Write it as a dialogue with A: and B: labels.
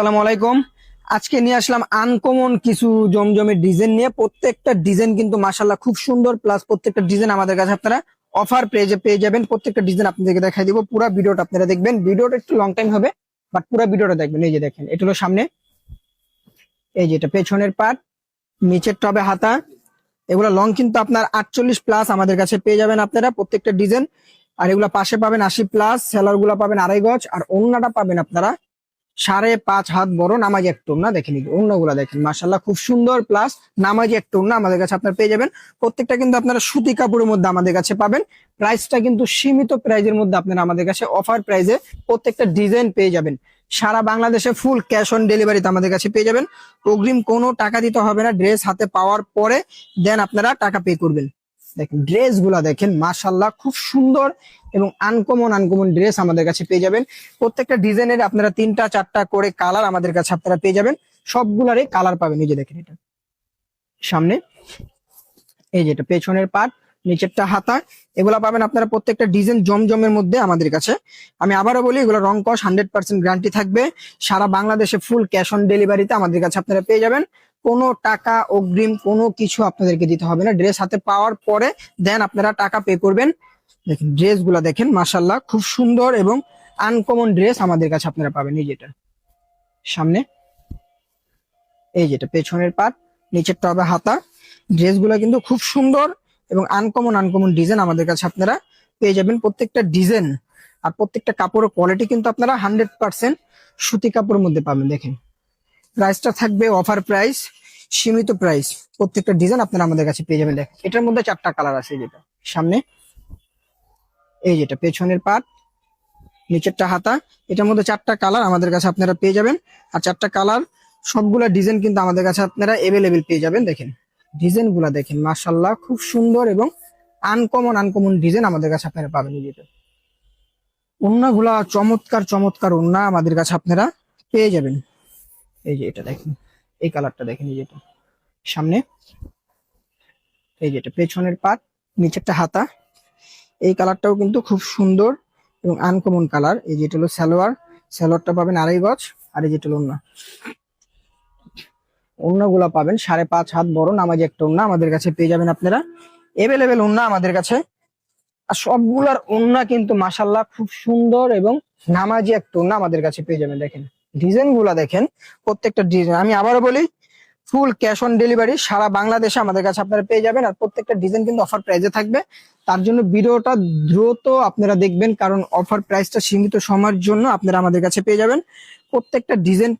A: আসসালামু আলাইকুম। আজকে নিয়ে আসলাম আনকমন কিছু জমজমের ডিজাইন নিয়ে। প্রত্যেকটা ডিজাইন কিন্তু মাসাল্লাহ খুব সুন্দর প্লাস প্রত্যেকটা ডিজাইন আমাদের কাছে আপনারা অফার পেজে পেয়ে যাবেন। প্রত্যেকটা ডিজাইন আপনাদেরকে দেখাই দিব। পুরো ভিডিওটা আপনারা দেখবেন। ভিডিওটা একটু লং টাইম হবে বাট পুরো ভিডিওটা দেখবেন। এই যে দেখেন, এটা হলো সামনে। এই যে এটা পেছনের পার্ট নিচের টবে হাতা। এগুলো লং কিন্তু আপনার আটচল্লিশ প্লাস আমাদের কাছে পেয়ে যাবেন আপনারা প্রত্যেকটা ডিজাইন আর এগুলা পাশে পাবেন আশি প্লাস সেলারগুলা পাবেন আড়াই গজ, আর অন্যটা পাবেন আপনারা সাড়ে পাঁচ হাত বড় নামাজি এক টোন না দেখেন অন্যগুলা দেখেন মাসাল্লাহ খুব সুন্দর, প্লাস নামাজি এক টোন না আমাদের কাছে আপনারা পেয়ে যাবেন। প্রত্যেকটা কিন্তু আপনারা সুতি কাপড়ের মধ্যে আমাদের কাছে পাবেন। প্রাইসটা কিন্তু সীমিত প্রাইজের মধ্যে আপনারা আমাদের কাছে অফার প্রাইজে প্রত্যেকটা ডিজাইন পেয়ে যাবেন। সারা বাংলাদেশে ফুল ক্যাশ অন ডেলিভারিতে আমাদের কাছে পেয়ে যাবেন। অগ্রিম কোনো টাকা দিতে হবে না, ড্রেস হাতে পাওয়ার পরে দেন আপনারা টাকা পে করবেন। দেখেন ড্রেসগুলা দেখেন মাসাল্লাহ খুব সুন্দর এবং আনকমন আনকমন ড্রেস আমাদের কাছে পেয়ে যাবেন। প্রত্যেকটা ডিজাইনের আপনারা তিনটা, চারটা করে কালার আমাদের কাছে আপনারা পেয়ে যাবেন। সবগুলারই কালার পাবেন, এই যে দেখেন এটা। সামনে, এই যেটা পেছনের পাট নিচেরটা হাতা, এগুলা পাবেন আপনারা প্রত্যেকটা ডিজাইন জমজমের মধ্যে আমাদের কাছে। আমি আবারও বলি, এগুলো রং কস, হান্ড্রেড পার্সেন্ট গ্যারান্টি থাকবে। সারা বাংলাদেশে ফুল ক্যাশ অন ডেলিভারিতে আমাদের কাছে আপনারা পেয়ে যাবেন। কোনো টাকা, অগ্রিম কোনো কিছু আপনাদেরকে দিতে হবে না। ড্রেস হাতে পাওয়ার পরে দেন আপনারা টাকা পে করবেন। দেখেন ড্রেসগুলা দেখেন মাসাল্লাহ খুব সুন্দর এবং আনকমন ড্রেস আমাদের কাছে আপনারা পাবেন। এই যেটা, সামনে, এই যেটা, পেছনের পাট, নিচেরটা টবে হাতা। ড্রেসগুলো কিন্তু খুব সুন্দর এবং আনকমন আনকমন ডিজাইন আমাদের কাছে আপনারা পেয়ে যাবেন। প্রত্যেকটা ডিজাইন আর প্রত্যেকটা কাপড়ের কোয়ালিটি কিন্তু আপনারা হান্ড্রেড পার্সেন্ট সুতি কাপড়ের মধ্যে পাবেন। দেখেন প্রাইসটা থাকবে অফার প্রাইস সীমিত প্রাইস প্রত্যেকটা ডিজাইন আপনারা আমাদের কাছে পেয়ে যাবেন। দেখেন, এটার মধ্যে চারটা কালার আছে যেটা। সামনে এই যেটা, পেছনের পাট নিচেরটা হাতা, এটার মধ্যে চারটা কালার আমাদের কাছে আপনারা পেয়ে যাবেন। আর চারটা কালার সবগুলা ডিজাইন কিন্তু আমাদের কাছে আপনারা এভেলেবেল পেয়ে যাবেন। দেখেন ডিজাইনগুলা দেখেন মার্শাল্লাহ খুব সুন্দর এবং আনকমন আনকমন ডিজাইন আমাদের কাছে আপনারা পাবেন এই যেটা গুলা চমৎকার চমৎকার ওন্না আমাদের কাছে আপনারা পেয়ে যাবেন। এই যে এটা দেখেন, এই কালারটা দেখেন, এই যেটা সামনে, এই যেটা পেছনের পাট নিচেরটা হাতা। এই কালারটাও কিন্তু খুব সুন্দর এবং আনকমন কালার। এই যেটা হলো সালোয়ার, সালোয়ারটা পাবেন আড়াই গজ, আর এই যেটা হলো ওন্না ওন্নাগুলা পাবেন। সাড়ে পাঁচ হাত বড় নামাজি একটা ওন্না আমাদের কাছে পেয়ে যাবেন আপনারা। এভেলেবেল ওন্না আমাদের কাছে। আর সবগুলার ওন্না কিন্তু মাসাল্লাহ খুব সুন্দর এবং নামাজি একটা ওন্না আমাদের কাছে পেয়ে যাবেন। দেখেন ডিজাইনগুলা দেখেন, প্রত্যেকটা ডিজাইন। আমি আবারও বলি ফুল ক্যাশ অন ডেলিভারি সারা বাংলাদেশে আমাদের কাছে আপনারা পেয়ে যাবেন। আর প্রত্যেকটা ডিজাইন কিন্তু অফার প্রাইজে থাকবে। তার জন্য ভিডিওটা দ্রুত আপনারা দেখবেন, কারণ অফার প্রাইসটা সীমিত সময়ের জন্য আপনারা আমাদের কাছে পেয়ে যাবেন। প্রত্যেকটা ডিজাইন